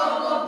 썩어